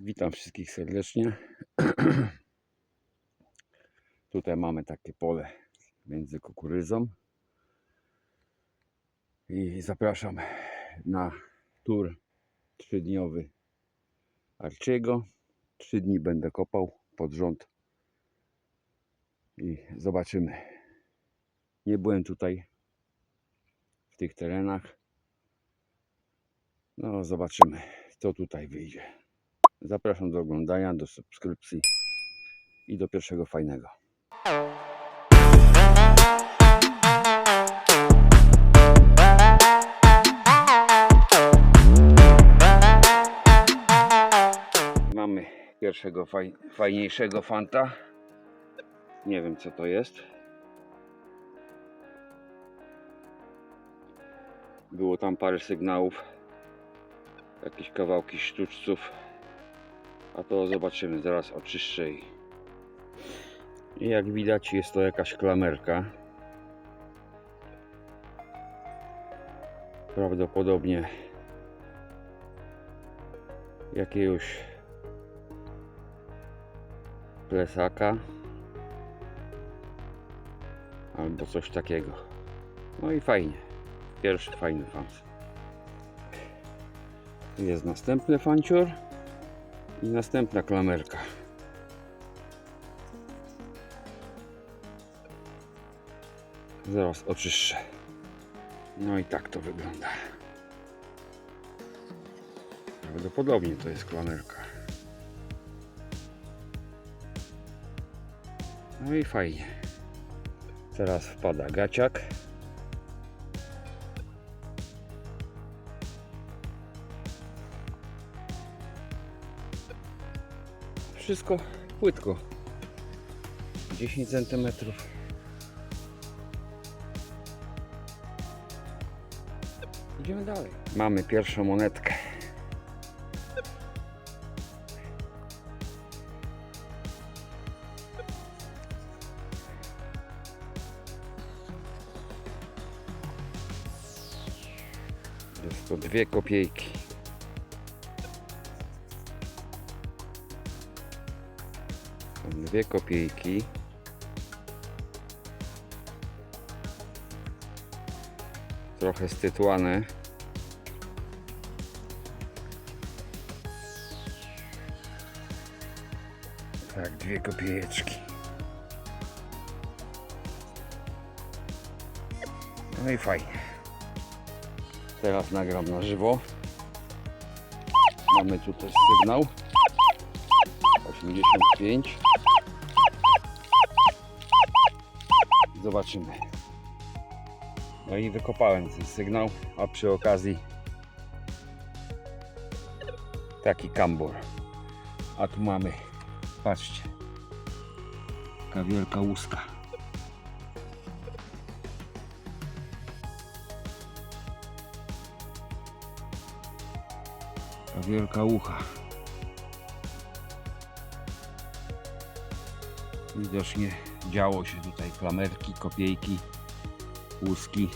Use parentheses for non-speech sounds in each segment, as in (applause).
Witam wszystkich serdecznie. (clears throat) Tutaj mamy takie pole między kukurydzą. I zapraszam na tur trzydniowy Arciego. Trzy dni będę kopał pod rząd i zobaczymy. Nie byłem tutaj w tych terenach. No, zobaczymy, co tutaj wyjdzie. Zapraszam do oglądania, do subskrypcji i do pierwszego fajnego. Mamy pierwszego faj, fajniejszego fanta. Nie wiem co to jest. Było tam parę sygnałów, jakieś kawałki sztuczców. A to zobaczymy, zaraz oczyszczę i jak widać jest to jakaś klamerka. Prawdopodobnie jakiegoś plesaka albo coś takiego. No i fajnie. Pierwszy fajny fans. Jest następny fancior i następna klamerka. Zaraz oczyszczę. No i tak to wygląda. Prawdopodobnie to jest klamerka. No i fajnie. Teraz wpada gaciak. Wszystko płytko. 10 centymetrów. Idziemy dalej. Mamy pierwszą monetkę. Jest to dwie kopiejki. Dwie kopiejki. Trochę stytłane. Tak, dwie kopiejeczki. No i fajnie. Teraz nagram na żywo. Mamy tu też sygnał. 85. Zobaczymy. No i wykopałem ten sygnał, a przy okazji taki kambur. A tu mamy, patrzcie, taka wielka łuska. Ta wielka ucha. Widocznie działo się tutaj klamerki, kopiejki, łuski.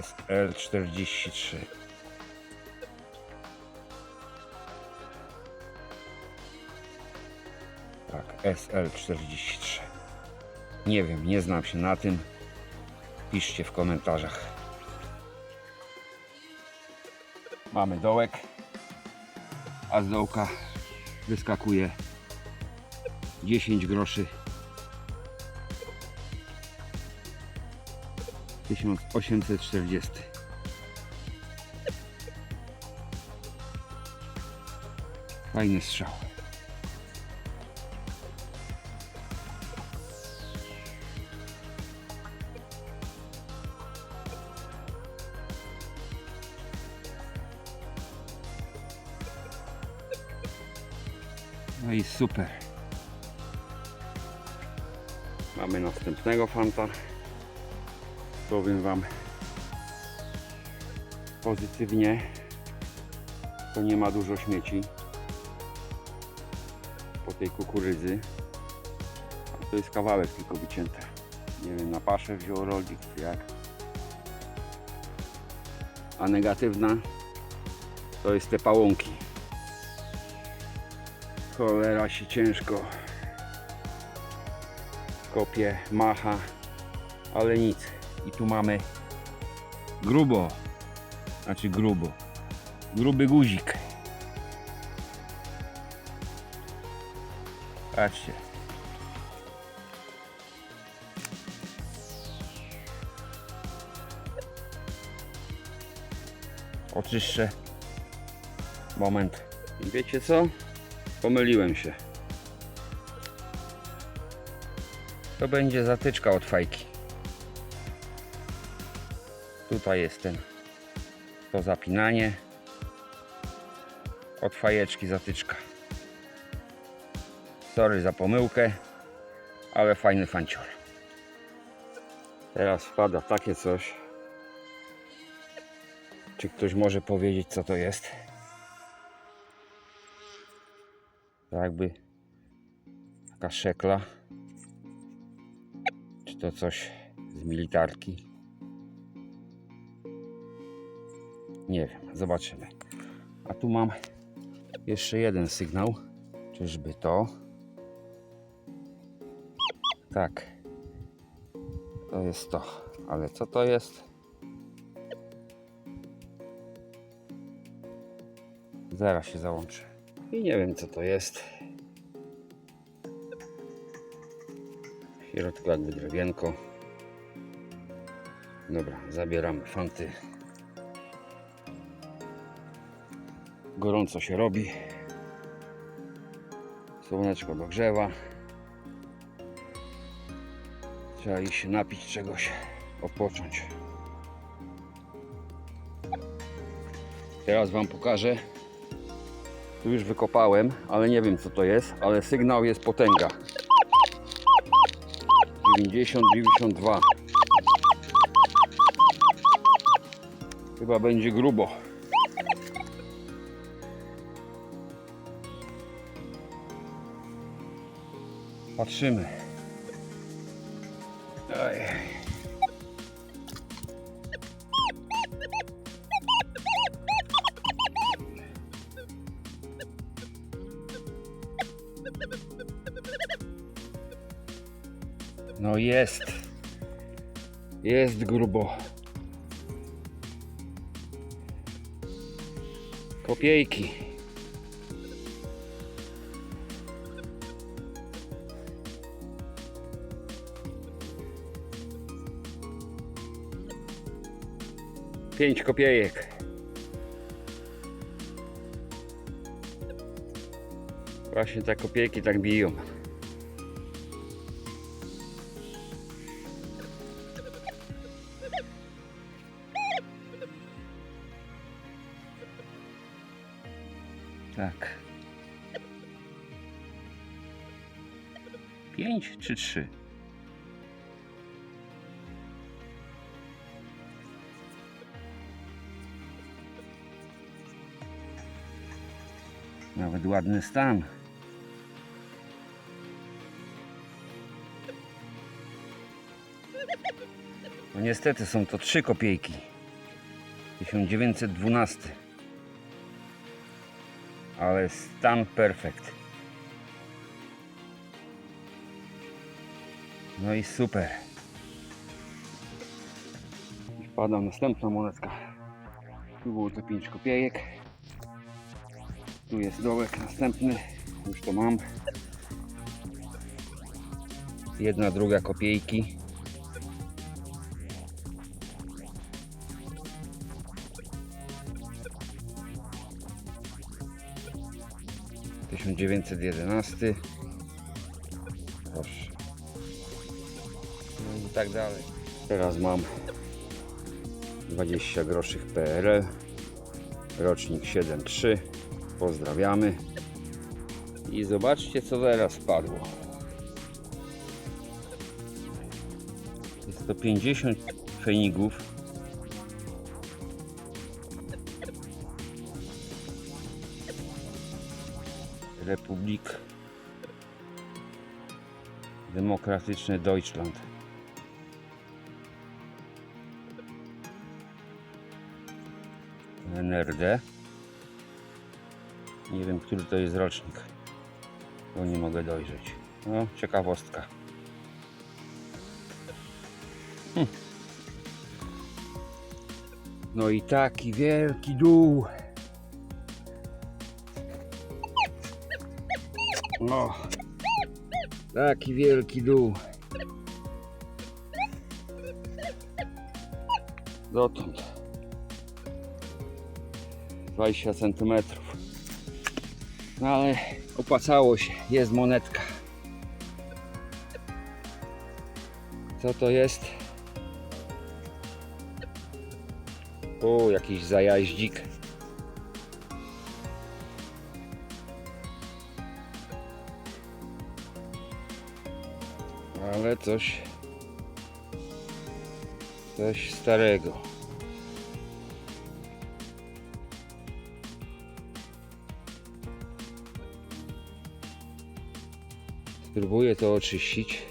SL43 Tak, SL43 Nie wiem, nie znam się na tym. Piszcie w komentarzach. Mamy dołek. A z dołka wyskakuje 10 groszy 1840 Fajny strzał. No i super. Mamy następnego fanta. Powiem Wam pozytywnie, to nie ma dużo śmieci po tej kukurydzy. A to jest kawałek tylko wycięty. Nie wiem, na paszę wziął rolnik czy jak. A negatywna to jest te pałąki. Cholera się ciężko kopie, macha, ale nic. I tu mamy grubo, znaczy grubo, gruby guzik. Patrzcie. Oczyszczę. Moment. Wiecie co? Pomyliłem się. To będzie zatyczka od fajki. Tutaj jest ten to zapinanie. Od fajeczki zatyczka. Sorry za pomyłkę, ale fajny fancior. Teraz wpada takie coś. Czy ktoś może powiedzieć co to jest? To jakby taka szekla. Czy to coś z militarki? Nie wiem, zobaczymy. A tu mam jeszcze jeden sygnał. Czyżby to? Tak. To jest to. Ale co to jest? Zaraz się załączy. I nie wiem co to jest. W środku jakby drewienko. Dobra, zabieramy fanty. Gorąco się robi. Słoneczko dogrzewa. Trzeba iść napić czegoś, odpocząć. Teraz Wam pokażę. Tu już wykopałem, ale nie wiem co to jest, ale sygnał jest potęga. 90-92. Chyba będzie grubo. Patrzymy. Oj. No jest. Jest grubo. Kopiejki. Pięć kopiejek. Właśnie te kopiejki tak biją. Nawet ładny stan. No niestety są to trzy kopiejki. 1912. Ale stan perfekt. No i super. Wpada następna monetka. Tu było to 5 kopiejek. Tu jest dołek następny. Już to mam. Jedna, druga kopiejki. Tysiąc dziewięćset jedenasty. Proszę. No i tak dalej. Teraz mam 20 groszy PRL. Rocznik 7.3. Pozdrawiamy. I zobaczcie co teraz padło. Jest to 50 fenigów. Republik Demokratyczne Deutschland. NRD. Nie wiem, który to jest rocznik, bo nie mogę dojrzeć. No, ciekawostka. Hm. No i taki wielki dół. O, taki wielki dół. Dotąd. 20 centymetrów. No ale opłacało się, jest monetka. Co to jest? O, jakiś zajaździk. Ale coś coś starego. Spróbuję to oczyścić,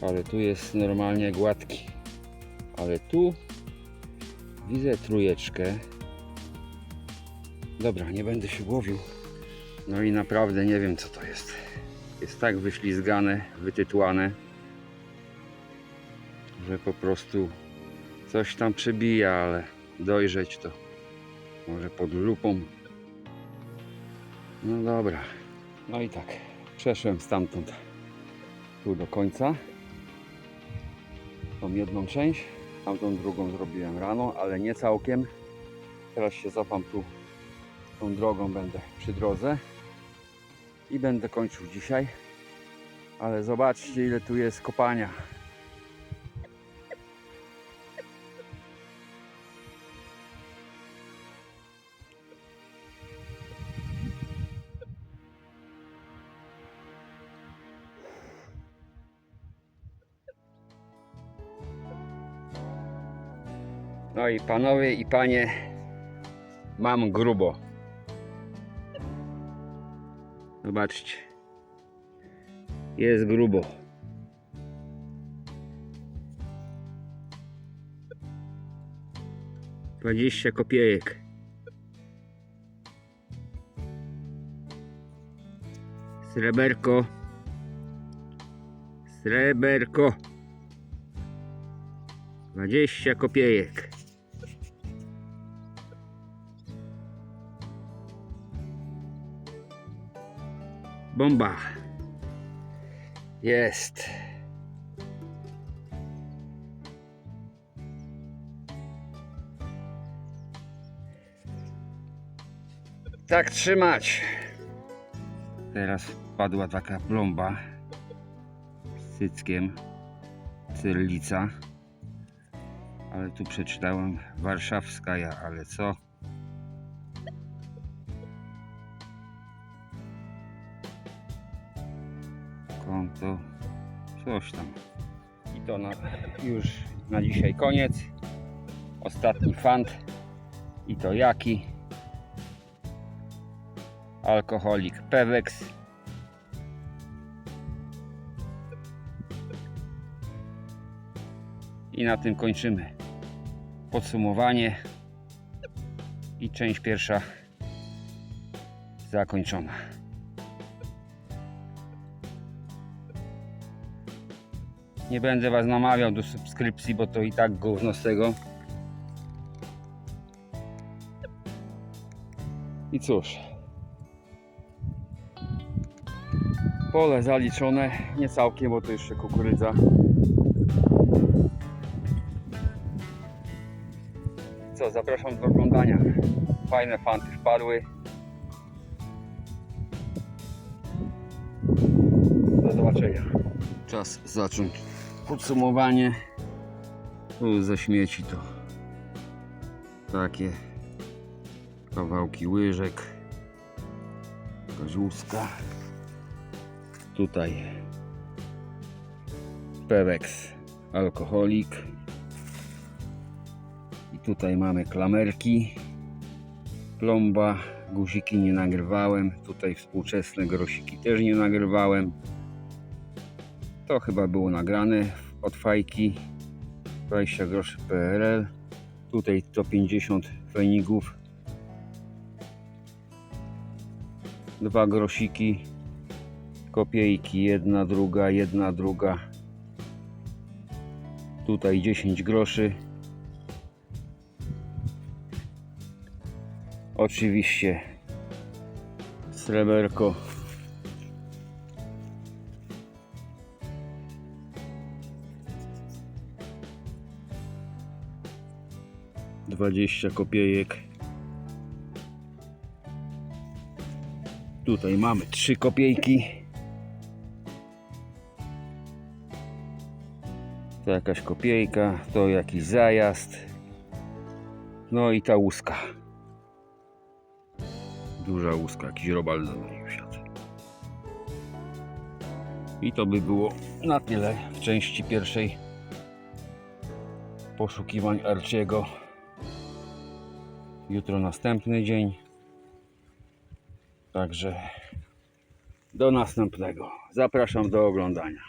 ale tu jest normalnie gładki. Ale tu widzę trójeczkę. Dobra, nie będę się głowił. No i naprawdę nie wiem co to jest. Jest tak wyślizgane, wytytłane, że po prostu coś tam przebija, ale dojrzeć to może pod lupą. No dobra. No i tak, przeszłem stamtąd tu do końca. Tą jedną część, tamtą drugą zrobiłem rano, ale nie całkiem. Teraz się zapam tu tą drogą, będę przy drodze i będę kończył dzisiaj. Ale zobaczcie ile tu jest kopania. No i panowie i panie, mam grubo. Zobaczcie. Jest grubo. Dwadzieścia kopiejek. Sreberko. Sreberko. Dwadzieścia kopiejek. Bomba. Jest. Tak trzymać. Teraz padła taka plomba z cyckiem cyrlica. Ale tu przeczytałem warszawska, ja, ale co? Konto, coś tam. I to na, już na dzisiaj koniec. Ostatni fant. I to jaki? Alkoholik Pewex. I na tym kończymy podsumowanie i część pierwsza zakończona. Nie będę Was namawiał do subskrypcji, bo to i tak gówno z tego. I cóż. Pole zaliczone, nie całkiem, bo to jeszcze kukurydza. Co, zapraszam do oglądania. Fajne fanty wpadły. Do zobaczenia. Czas zacząć podsumowanie. Tu za śmieci to takie kawałki łyżek, jakaś łuska. Tutaj Pewex alkoholik. I tutaj mamy klamerki, plomba, guziki nie nagrywałem. Tutaj współczesne grosiki też nie nagrywałem. To chyba było nagrane od fajki 20 groszy PRL. Tutaj 150 fenigów. Dwa grosiki. Kopiejki, jedna, druga, jedna, druga. Tutaj 10 groszy. Oczywiście sreberko. Dwadzieścia kopiejek. Tutaj mamy trzy kopiejki. To jakaś kopiejka, to jakiś zajazd. No i ta łuska. Duża łuska, jakiś robal wsiadł. I to by było na tyle w części pierwszej poszukiwań Arciego. Jutro następny dzień. Także do następnego. Zapraszam do oglądania.